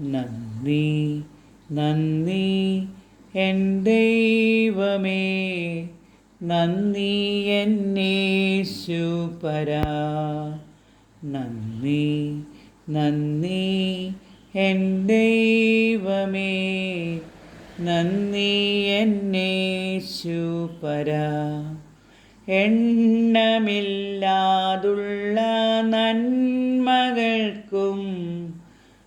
നന്ദി നന്ദി എൻ ദൈവമേ. നന്ദി എന്നേശുപരാ നന്ദി നന്ദി എൻ ദൈവമേ. നന്ദി എന്നേശുപരാ എണ്ണമില്ലാതുള്ള നന്മകൾക്കും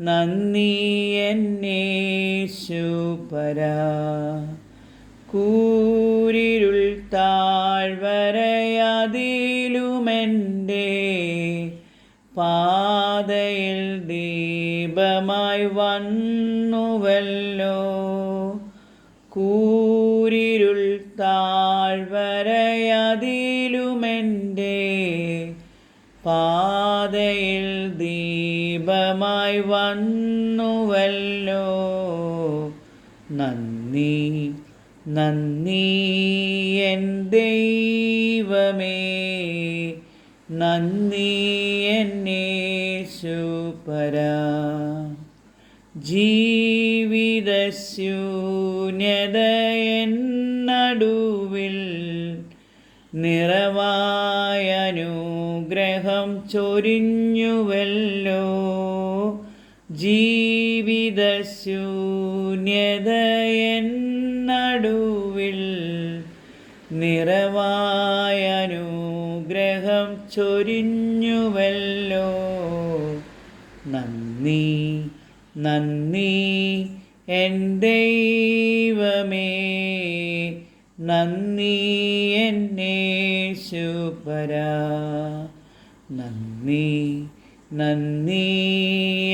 നന്ദി എന്നേശുപരാ കൂരിരുൾ താഴ്വരയതിലുമെന്റെ പാതയിൽ ദീപമായി വന്നുവല്ലോ. കൂരിരുൾ താഴ്വരയതിലുമെന്റെ പാതയിൽ ദീപമായി വന്നുവല്ലോ. നന്ദി നന്ദി എൻ ദൈവമേ. നന്ദി എന്നേശുപരാ ജീവിതശൂന്യതയെന്നടുവിൽ നിറവായ അനുഗ്രഹം ചൊരിഞ്ഞുവല്ലോ. ജീവിതശൂന്യതയെന്നടുവിൽ നിറവായനുഗ്രഹം ചൊരിഞ്ഞുവല്ലോ. നന്ദി നന്ദി എൻ ദൈവമേ. നന്ദി എന്നേശുപര നന്ദി നന്ദി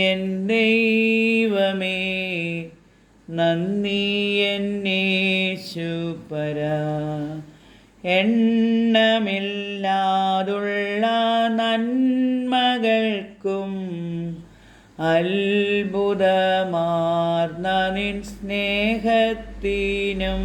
എൻ ദൈവമേ. നന്ദി എന്നേശുപര എണ്ണമില്ലാതുള്ള നന്മകൾക്കും അത്ഭുതമാർന്ന നിൻ സ്നേഹത്തിനും